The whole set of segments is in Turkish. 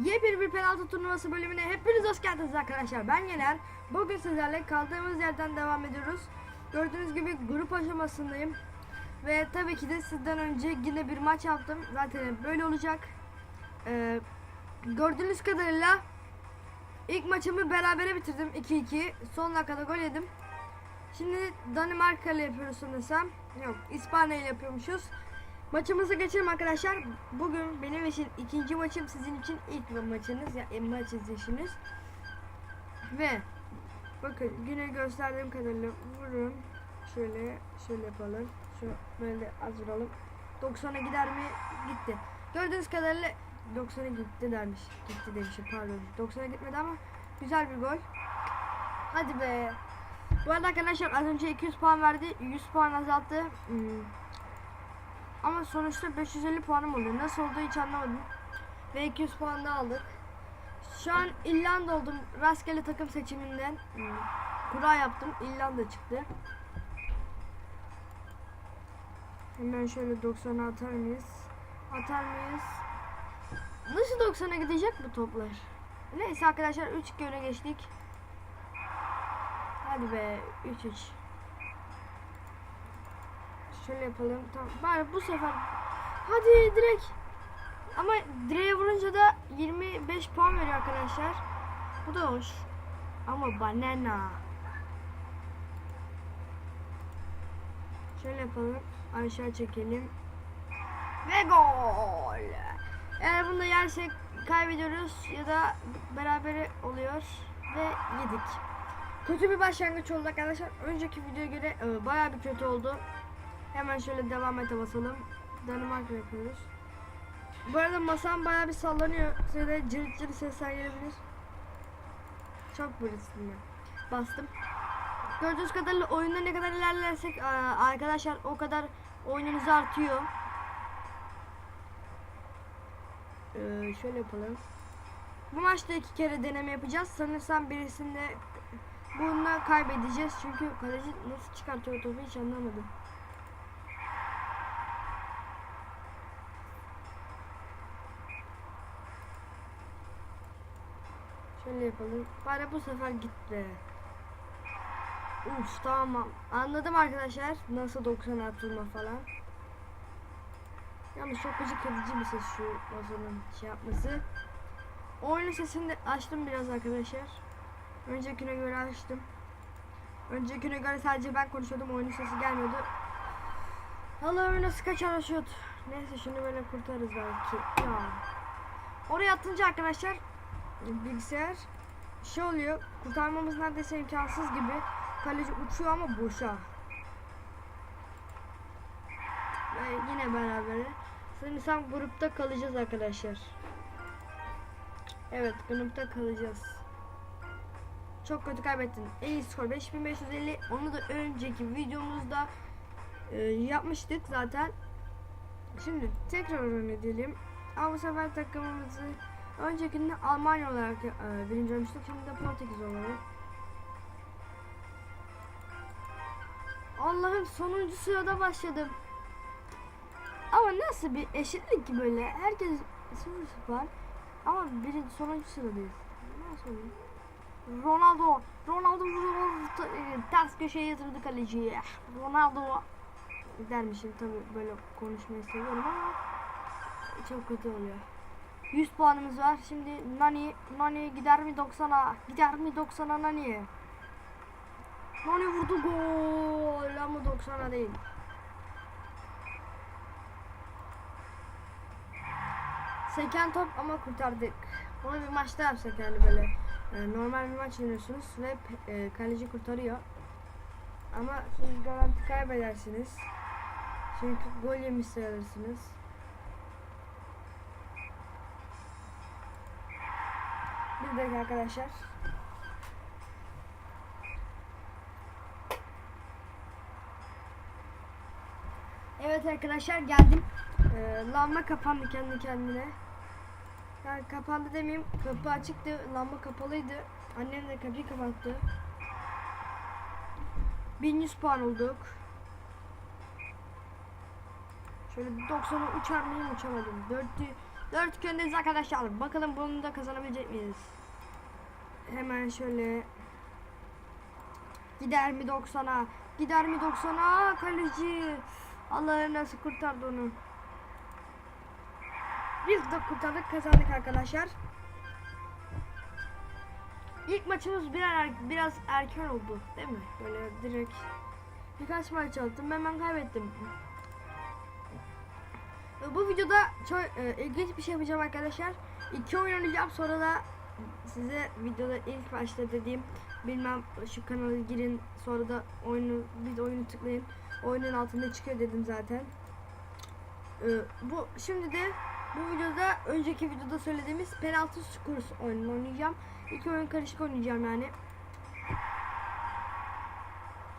Yepyeni bir penaltı turnuvası bölümüne hepiniz hoş geldiniz arkadaşlar. Ben Yener. Bugün sizlerle kaldığımız yerden devam ediyoruz. Gördüğünüz gibi grup aşamasındayım. Ve tabii ki de sizden önce yine bir maç yaptım. Zaten böyle olacak. Ee, gördüğünüz kadarıyla ilk maçımı berabere bitirdim 2-2. Son dakikada gol yedim. Şimdi Danimarka ile yapıyoruz sanırsam. Yok İspanya ile yapıyormuşuz. Maçımıza geçelim arkadaşlar. Bugün benim için ikinci maçım sizin için ilk maçınız ya yani maç izleyişiniz. Ve bakın yine gösterdiğim kadarıyla vurun. Şöyle şöyle yapalım. Şu böyle az vuralım. 90'a gider mi? Gitti. Gördüğünüz kadarıyla 90'a gitti dermiş. Gitti demişim pardon. 90'a gitmedi ama güzel bir gol. Hadi be. Bu arada arkadaşlar az önce 200 puan verdi. 100 puan azalttı. Hmm. Ama sonuçta 550 puanım oluyor. Nasıl olduğu hiç anlamadım. Ve 200 puan da aldık. Şu an İrlanda oldum. Rastgele takım seçiminden. Kura yaptım. İrlanda çıktı. Hemen şöyle 90'a atar mıyız? Atar mıyız? Nasıl 90'a gidecek bu toplar? Neyse arkadaşlar 3-2 öne geçtik. Hadi be 3-3. Şöyle yapalım. Tamam. Bari bu sefer. Hadi direkt. Ama direğe vurunca da 25 puan veriyor arkadaşlar. Bu da hoş. Ama banana. Şöyle yapalım. Aşağı çekelim. Ve gol. Eğer bunu yersek kaybediyoruz ya da berabere oluyor ve yedik. Kötü bir başlangıç oldu arkadaşlar. Önceki videoya göre e, bayağı bir kötü oldu. Hemen şöyle devam ete basalım. Danimarka yapıyoruz. Bu arada masam bayağı bir sallanıyor. Size de cırt cırt sesler gelebilir. Çok burasında. Bastım. Gördüğünüz kadarıyla oyunda ne kadar ilerlersek arkadaşlar o kadar oyununuz artıyor. Ee, şöyle yapalım. Bu maçta iki kere deneme yapacağız. Sanırsam birisinde bununla kaybedeceğiz. Çünkü kaleci nasıl çıkartıyor topu hiç anlamadım. Şöyle yapalım. Bari bu sefer gitti. Uf tamam. Anladım arkadaşlar. Nasıl 90 atılma falan. Yalnız çok gıcık edici bir ses şu masanın şey yapması. Oyunun sesini de açtım biraz arkadaşlar. Öncekine göre açtım. Öncekine göre sadece ben konuşuyordum. Oyunun sesi gelmiyordu. Allah nasıl kaçar şut. Neyse şunu böyle kurtarırız belki. Ya. Oraya atınca arkadaşlar bilgisayar şey oluyor. Kurtarmamız neredeyse imkansız gibi. Kaleci uçuyor ama boşa. Ve yine beraber. Sanırsam grupta kalacağız arkadaşlar. Evet grupta kalacağız. Çok kötü kaybettin. En iyi skor 5550. Onu da önceki videomuzda e, yapmıştık zaten. Şimdi tekrar oyun edelim. Ama bu sefer takımımızı öncekinde Almanya olarak e, birinci olmuştuk. Şimdi de Portekiz olarak. Allah'ım sonuncu sırada başladım. Ama nasıl bir eşitlik ki böyle? Herkes sıfır sıfır ama birinci sonuncu sıradayız. Nasıl? Ronaldo, Ronaldo, e, ters köşeye yatırdı kaleciyi. Ronaldo dermişim tabi böyle konuşmayı seviyorum ama çok kötü oluyor. 100 puanımız var. Şimdi Nani, Nani gider mi 90'a? Gider mi 90'a Nani? Nani vurdu gol ama 90'a değil. Seken top ama kurtardık. Bunu bir maçta yapsak yani böyle e, normal bir maç oynuyorsunuz ve e, kaleci kurtarıyor. Ama siz garanti kaybedersiniz. Çünkü gol yemiş sayılırsınız. Bir dakika arkadaşlar. Evet arkadaşlar geldim. Ee, lamba kapandı kendi kendine. Yani kapandı demeyeyim. Kapı açıktı. Lamba kapalıydı. Annem de kapıyı kapattı. 1100 puan olduk. Şöyle 90'a uçar mıyım uçamadım. 4 4 öndeyiz arkadaşlar. Bakalım bunu da kazanabilecek miyiz? Hemen şöyle Gider mi 90'a? Gider mi 90'a? Kaleci. Allah'ım nasıl kurtardı onu. Biz de kurtardık kazandık arkadaşlar. İlk maçımız biraz, er- biraz erken oldu değil mi? Böyle direkt birkaç maç attım hemen kaybettim. E, Bu videoda çok e, ilginç bir şey yapacağım arkadaşlar. İki oyun oynayacağım sonra da size videoda ilk başta dediğim bilmem şu kanala girin sonra da oyunu bir oyunu tıklayın. Oyunun altında çıkıyor dedim zaten. E, bu şimdi de bu videoda önceki videoda söylediğimiz penaltı kurs oyununu oynayacağım. İki oyun karışık oynayacağım yani.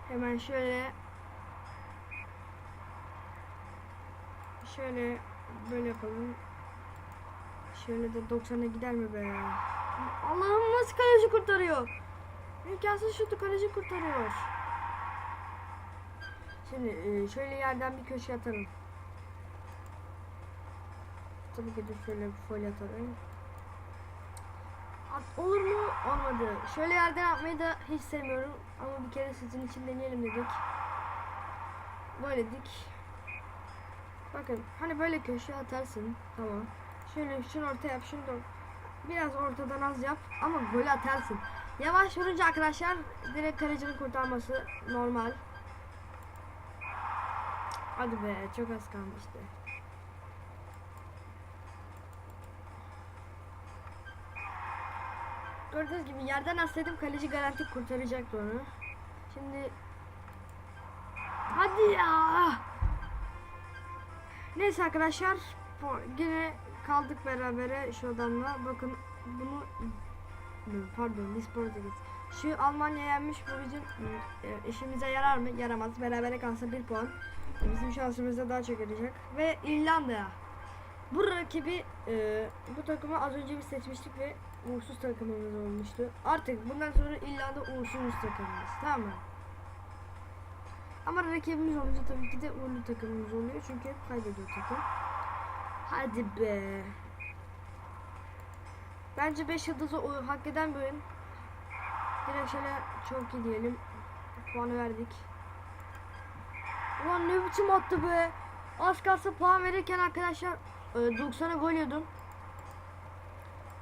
Hemen şöyle şöyle böyle yapalım. Şöyle de 90'a gider mi be? Allah'ım nasıl kaleci kurtarıyor? İmkansız şutu kaleci kurtarıyor. Şimdi e, şöyle yerden bir köşe atalım. Tabii ki de şöyle bir folyo atalım. At, olur mu? Olmadı. Şöyle yerden atmayı da hiç sevmiyorum. Ama bir kere sizin için deneyelim dedik. Böyle dik. Bakın hani böyle köşe atarsın. Tamam. Şöyle şunu ortaya yap. Şunu da biraz ortadan az yap. Ama gol atarsın. Yavaş vurunca arkadaşlar direkt kalecinin kurtarması normal. Hadi be çok az kalmıştı. Gördüğünüz gibi yerden asledim kaleci garanti kurtaracaktı onu. Şimdi hadi ya. Neyse arkadaşlar yine kaldık berabere şu adamla. Bakın bunu pardon Lispor'dayız. Şu Almanya yenmiş bu bizim e, işimize yarar mı? Yaramaz. Berabere kalsa bir puan. Bizim şansımıza daha çok yarayacak. Ve İrlanda. Bu rakibi e, bu takımı az önce biz seçmiştik ve uğursuz takımımız olmuştu. Artık bundan sonra İrlanda uğursuz takımımız. Tamam mı? Ama rakibimiz olunca tabii ki de uğurlu takımımız oluyor. Çünkü hep kaybediyor takım. Hadi be. Bence 5 yıldızı o- hak eden bir oyun. Direkt şöyle çok iyi diyelim. Puanı verdik. Ulan ne biçim attı be. Az kalsa puan verirken arkadaşlar e, 90'a gol yiyordum.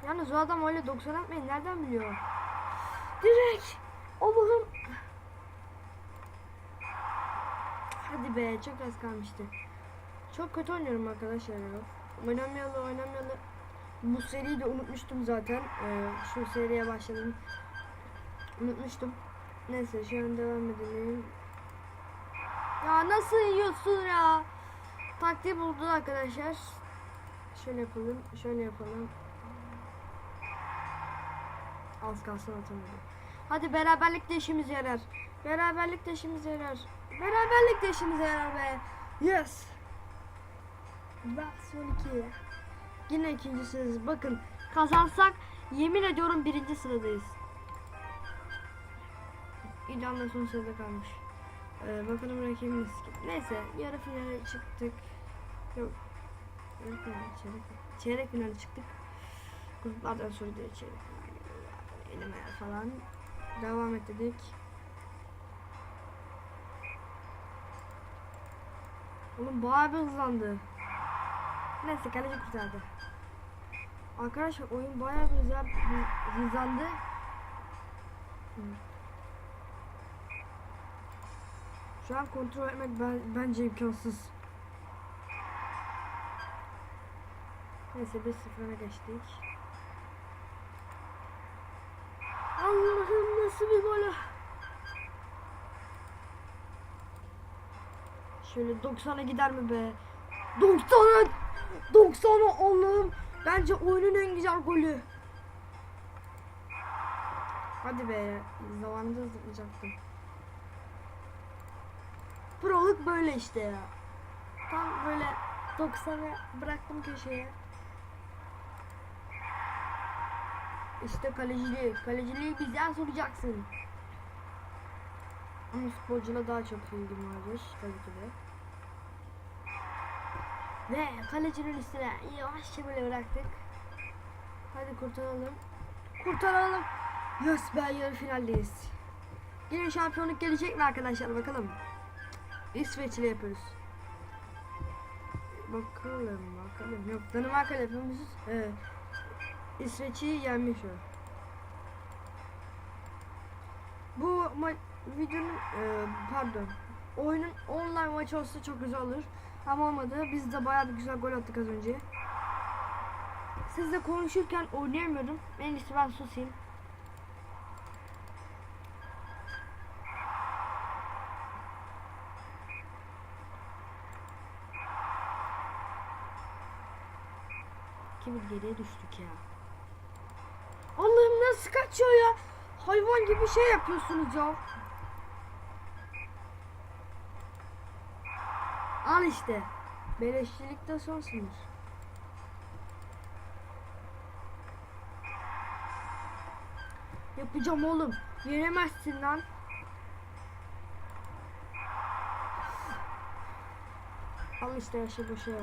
Yalnız o adam öyle 90 atmayı nereden biliyor? Direkt. Allah'ım. Hadi be çok az kalmıştı. Çok kötü oynuyorum arkadaşlar ya. Oynamayalı oynamayalı. Bu seriyi de unutmuştum zaten. Ee, şu seriye başladım. Unutmuştum. Neyse şu an devam edelim. Ya nasıl yiyorsun ya? Taktiği buldu arkadaşlar. Şöyle yapalım, şöyle yapalım. Az kalsın atamadım. Hadi beraberlik de işimize yarar. Beraberlik de işimize yarar. Beraberlik de işimize yarar be. Yes. Bak son iki. Yine ikincisiniz. Bakın kazansak yemin ediyorum birinci sıradayız. İlhan'la son sırada kalmış. Ee, bakalım rakibimiz kim? Neyse yarı finale çıktık. Yok. Yarı final, çeyrek, çeyrek finale çıktık. Gruplardan sonra da çeyrek final eleme falan. Devam et dedik. Oğlum bayağı bir hızlandı. Neyse kaleci kurtardı. Arkadaşlar oyun bayağı bir güzel hız- hızlandı. Hı. Şu an kontrol etmek ben, bence imkansız. Neyse 1-0'a geçtik. Allah'ım nasıl bir gol. Şöyle 90'a gider mi be? 90'a 90'a Allah'ım. Bence oyunun en güzel golü. Hadi be. Zamanında zıplayacaktım. Proluk böyle işte ya. Tam böyle 90'a bıraktım köşeye. İşte kaleciliği. Kaleciliği bizden soracaksın. Ama sporcuyla daha çok ilgim vardır tabii ki de. Ve kalecinin üstüne yavaşça böyle bıraktık. Hadi kurtaralım. Kurtaralım. Yes be yarı finaldeyiz. Yine şampiyonluk gelecek mi arkadaşlar bakalım. İsveç ile yapıyoruz. Bakalım bakalım. Yok Danimarka ile yapıyormuşuz. Evet. İsveç'i yenmiş o. Bu ma- videonun e, pardon oyunun online maçı olsa çok güzel olur. Ama olmadı. Biz de bayağı bir güzel gol attık az önce. Sizle konuşurken oynayamıyorum. En iyisi ben susayım. Kimin geriye düştük ya. Allah'ım nasıl kaçıyor ya? Hayvan gibi şey yapıyorsunuz ya. Al işte. Beleşçilikte son sınır. Yapacağım oğlum. Yenemezsin lan. Al işte şey boşa ya.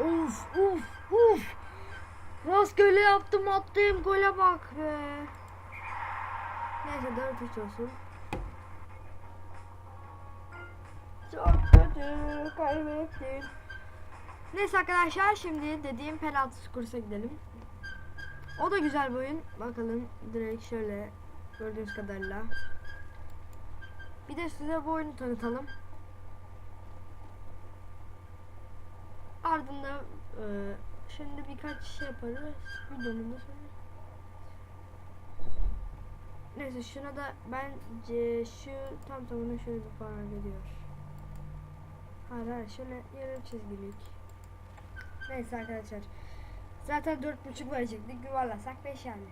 Of of of. Rastgele yaptım attığım gole bak be. Neyse 4-3 olsun. Kaybettim. Neyse arkadaşlar şimdi dediğim penaltı kursa gidelim. O da güzel bir oyun. Bakalım direkt şöyle gördüğünüz kadarıyla. Bir de size bu oyunu tanıtalım. Ardından e, şimdi birkaç şey yaparız. Videonun da sonra. Neyse şuna da bence şu tam tamına şöyle bir puan ediyor. Hayır hayır şöyle yarım çizgilik. Neyse arkadaşlar. Zaten dört buçuk verecektik. Yuvarlasak 5 yani.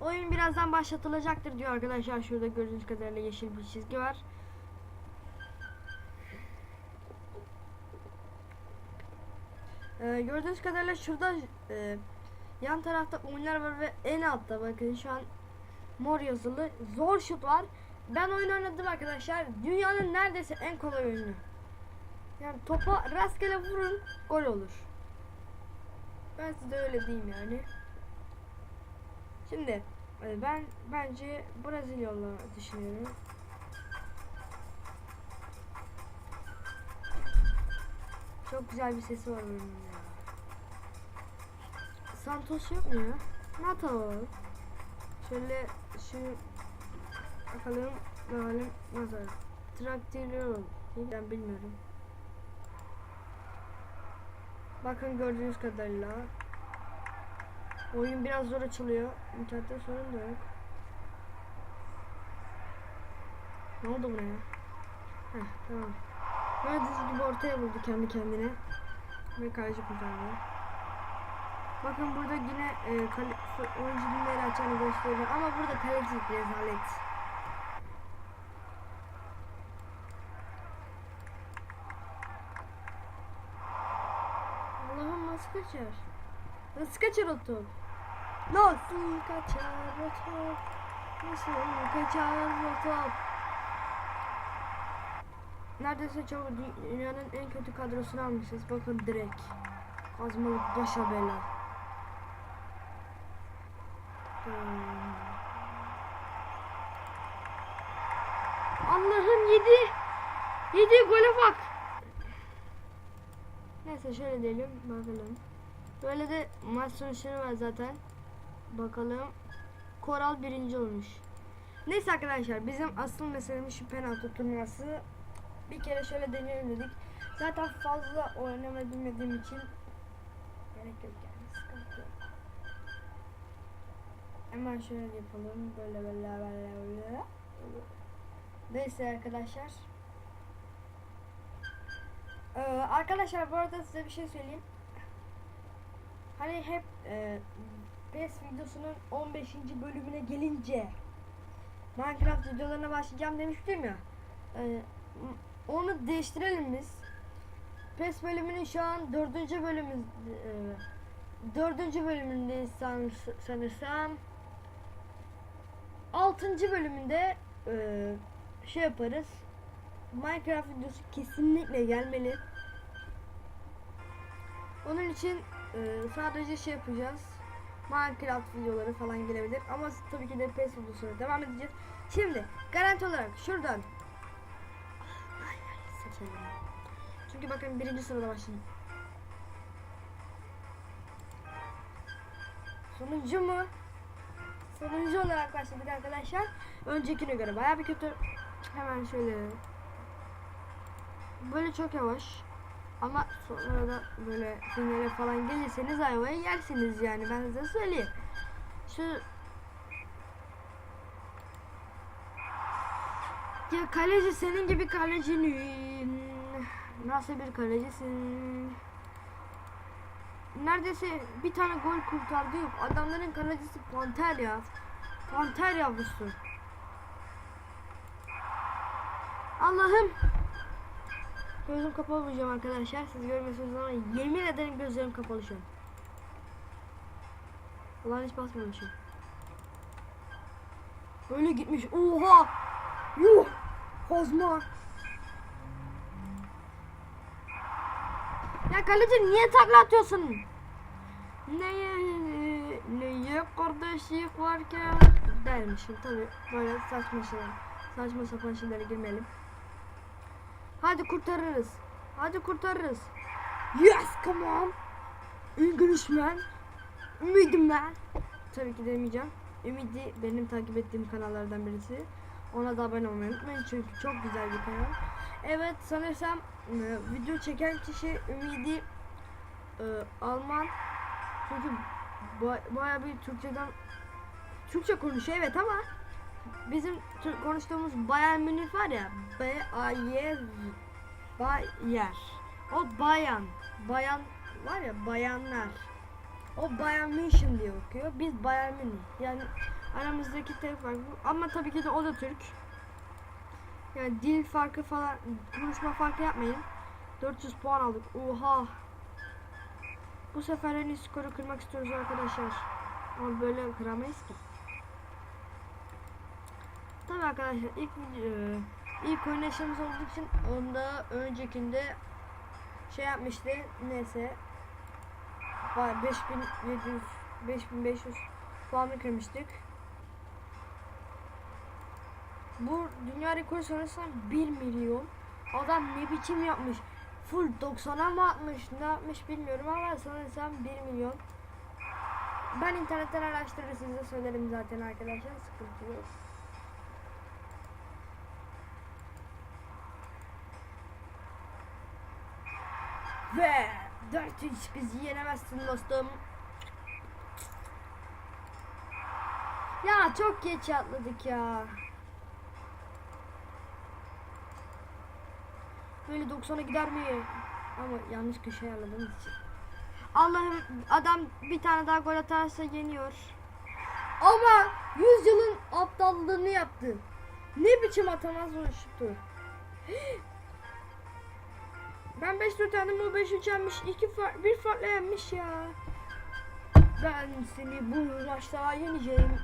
Oyun birazdan başlatılacaktır diyor arkadaşlar. Şurada gördüğünüz kadarıyla yeşil bir çizgi var. Ee, gördüğünüz kadarıyla şurada e, yan tarafta oyunlar var ve en altta bakın şu an mor yazılı zor şut var. Ben oyun oynadım arkadaşlar. Dünyanın neredeyse en kolay oyunu. Yani topa rastgele vurun gol olur. Ben size öyle diyeyim yani. Şimdi e, ben bence Brezilyalı düşünüyorum. Çok güzel bir sesi var bunun ya. Santos yok mu ya? Nato. Şöyle şu bakalım bakalım nasıl? Traktörü ben bilmiyorum. Bakın gördüğünüz kadarıyla oyun biraz zor açılıyor. İnternette sorun da yok. Ne oldu buraya? Heh tamam. Gördüğünüz gibi ortaya buldu kendi kendine. Ve kaleci kurtardı. Bakın burada yine e, oyuncu günleri açanı gösteriyor ama burada kaleci rezalet. Allah'ım nasıl kaçar? Nasıl kaçar o top? Nasıl kaçar o top? Nasıl kaçar o top? Neredeyse çok dünyanın en kötü kadrosunu almışız. Bakın direkt. Kazmalık başa bela. Hmm. Allah'ım yedi. Yedi gole bak. Neyse şöyle diyelim bakalım. Böyle de maç sonuçları var zaten. Bakalım. Koral birinci olmuş. Neyse arkadaşlar bizim asıl meselemiz şu penaltı turnuvası. Bir kere şöyle deneyelim dedik. Zaten fazla oynamayı bilmediğim için gerek yok yani sıkıntı yok. Hemen şöyle yapalım. Böyle böyle böyle böyle. Neyse arkadaşlar. Ee, arkadaşlar bu arada size bir şey söyleyeyim. Hani hep e, PES videosunun 15. bölümüne gelince Minecraft videolarına başlayacağım demiştim ya. E, onu değiştirelim biz. PES bölümünün şu an dördüncü bölümü e, dördüncü bölümündeyiz san- sanırsam. Altıncı bölümünde e, şey yaparız. Minecraft videosu kesinlikle gelmeli. Onun için e, sadece şey yapacağız. Minecraft videoları falan gelebilir ama tabii ki de PES videosuna devam edeceğiz. Şimdi garanti olarak şuradan. Çünkü bakın birinci sırada başlayayım. Sonuncu mu? Sonuncu olarak başladık arkadaşlar. Öncekine göre baya bir kötü. Hemen şöyle. Böyle çok yavaş. Ama sonra da böyle sinyale falan gelirseniz ayvayı yersiniz yani ben size söyleyeyim. Şu Ya kaleci senin gibi kalecinin nasıl bir kalecisin? Neredeyse bir tane gol kurtardı yok. Adamların kalecisi panter ya. Panter yavrusu. Allah'ım. Gözüm kapalı bulacağım arkadaşlar. Siz görmüyorsunuz ama yemin ederim gözlerim kapalı şu an. Ulan hiç basmamışım. Böyle gitmiş. Oha! Yuh! Kozma! Ya kaleci niye takla atıyorsun? Neye neye kardeşlik varken dermişim tabi böyle saçma şeyler saçma sapan şeylere girmeyelim. Hadi kurtarırız. Hadi kurtarırız. Yes come on. Englishman. Ümidim ben. Tabii ki demeyeceğim. Ümidi benim takip ettiğim kanallardan birisi. Ona da abone olmayı unutmayın çünkü çok güzel bir kanal. Evet sanırsam e, video çeken kişi Ümidi e, Alman. Çünkü ba- baya bir Türkçeden Türkçe konuşuyor evet ama bizim konuştuğumuz Bayern Münih var ya B A Y Bayer. O bayan. Bayan var ya bayanlar. O Bayern München diye okuyor. Biz Bayern Münih. Yani aramızdaki tek fark bu. Ama tabii ki de o da Türk. Yani dil farkı falan konuşma farkı yapmayın. 400 puan aldık. Oha. Bu sefer en iyi skoru kırmak istiyoruz arkadaşlar. Ama böyle kıramayız ki. Tabii arkadaşlar ilk video, ilk oynayışımız olduğu için onda öncekinde şey yapmıştı. Neyse. Vay 5700 5500 puanı kırmıştık. Bu dünya rekoru sanırsam 1 milyon. Adam ne biçim yapmış? Full 90'a mı atmış? Ne yapmış bilmiyorum ama sanırsam 1 milyon. Ben internetten araştırır size söylerim zaten arkadaşlar. Sıkıntı yok. Ve 4-3 bizi yenemezsin dostum. Ya çok geç atladık ya. Böyle 90'a gider mi? Ama yanlış köşe ayarladığımız için. Allah'ım adam bir tane daha gol atarsa yeniyor. Ama 100 yılın aptallığını yaptı. Ne biçim atamaz o şutu. Ben 5 4 yendim o 5 3 yenmiş. 2 fark bir farkla yenmiş ya. Ben seni bu maçta yeneceğim.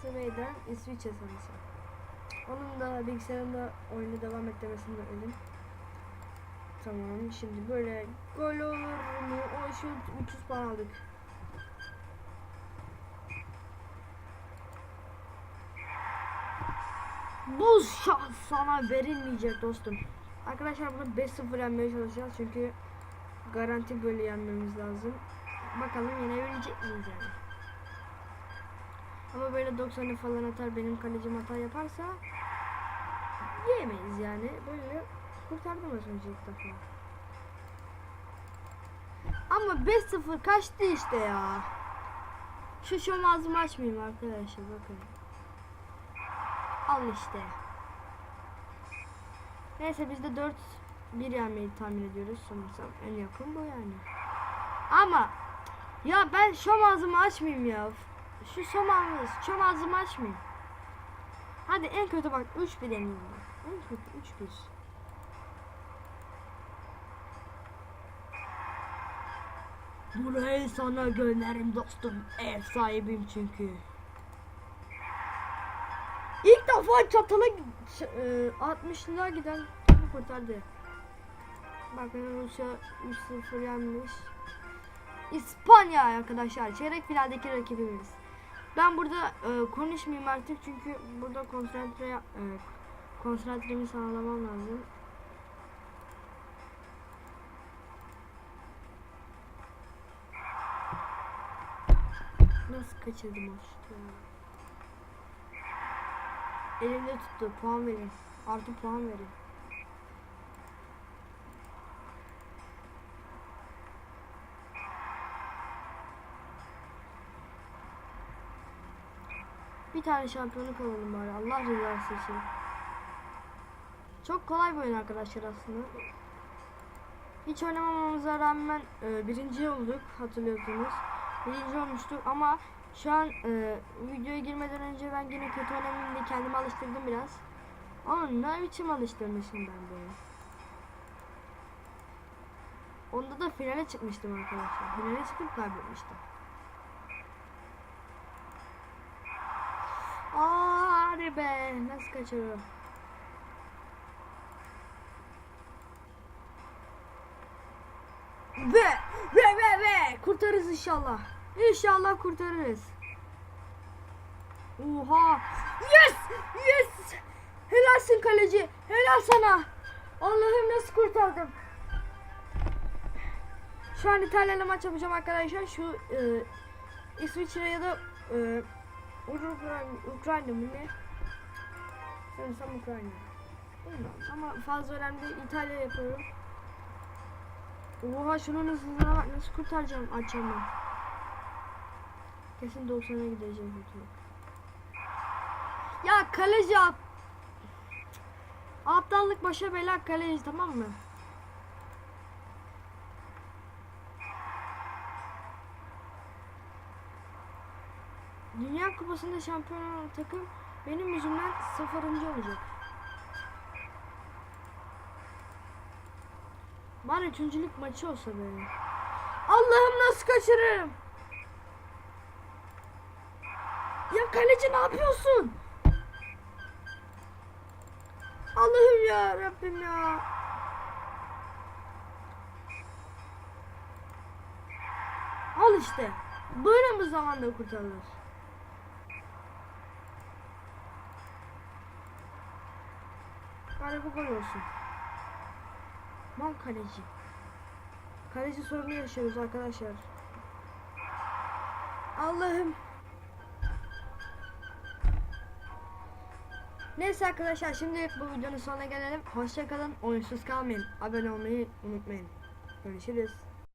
Sweden İsviçre sanırsam. Onun da bilgisayarında oyunu devam ettirmesini de önerim. Tamam şimdi böyle gol olur mu? O şu 300 puan aldık. Bu şans sana verilmeyecek dostum. Arkadaşlar bunu 5-0 yenmeye çalışacağız çünkü garanti böyle yenmemiz lazım. Bakalım yenebilecek miyiz yani. Ama böyle 90'ı falan atar benim kalecim hata yaparsa yiyemeyiz yani. Böyle kurtardım az önce ilk defa. Ama 5-0 kaçtı işte ya. Şu şom ağzımı açmayayım arkadaşlar bakın. Al işte. Neyse biz de 4 1 yenmeyi tahmin ediyoruz sanırsam. En yakın bu yani. Ama ya ben şom ağzımı açmayayım ya. Şu şom ağzımı, şom ağzımı açmayayım. Hadi en kötü bak 3 bir deneyeyim ben. En kötü 3 1. Burayı sana gönderirim dostum. Ev sahibim çünkü. Defa çatala e, 60'lığa giden kurtardı. Bakın Rusya 3-0 yenmiş. İspanya arkadaşlar çeyrek finaldeki rakibimiz. Ben burada e, konuşmayayım artık çünkü burada konsantre e, konsantremi sağlamam lazım. Nasıl kaçırdım o ya? Elimde tuttu. Puan verin. Artı puan verin. Bir tane şampiyonluk alalım bari. Allah rızası için. Çok kolay bir oyun arkadaşlar aslında. Hiç oynamamamıza rağmen e, birinci olduk hatırlıyorsunuz. Birinci olmuştuk ama şu an e, videoya girmeden önce ben yine kötü oynamayayım diye kendimi alıştırdım biraz. Ama ne biçim alıştırmışım ben böyle. Onda da finale çıkmıştım arkadaşlar. Finale çıkıp kaybetmiştim. Aa, hadi be nasıl kaçırıyor? Ve ve ve ve kurtarırız inşallah. İnşallah kurtarırız. Oha! Yes! Yes! Helalsin kaleci. Helal sana. Allah'ım nasıl kurtardım. Şu an İtalya'yla maç yapacağım arkadaşlar. Şu e, İsviçre ya da e, Ukrayna, Ukrayna mı ne? Sanırsam Ukrayna. Bilmiyorum ama fazla önemli. İtalya yapıyorum. Oha şunun hızına bak nasıl kurtaracağım açamı. Kesin 90'a gideceğim kötü. Ya kaleci ap Aptallık başa bela kaleci tamam mı? Dünya Kupası'nda şampiyon olan takım benim yüzümden sıfırıncı olacak. Bari üçüncülük maçı olsa böyle. Allah'ım nasıl kaçırırım? Ya kaleci ne yapıyorsun? Allah'ım ya Rabbim ya. Al işte. Böyle bu zamanda kurtarılır. Bari bu gol olsun. Kaleci. Kaleci sorunu yaşıyoruz arkadaşlar. Allah'ım. Neyse arkadaşlar şimdi bu videonun sonuna gelelim. Hoşçakalın. Oyunsuz kalmayın. Abone olmayı unutmayın. Görüşürüz.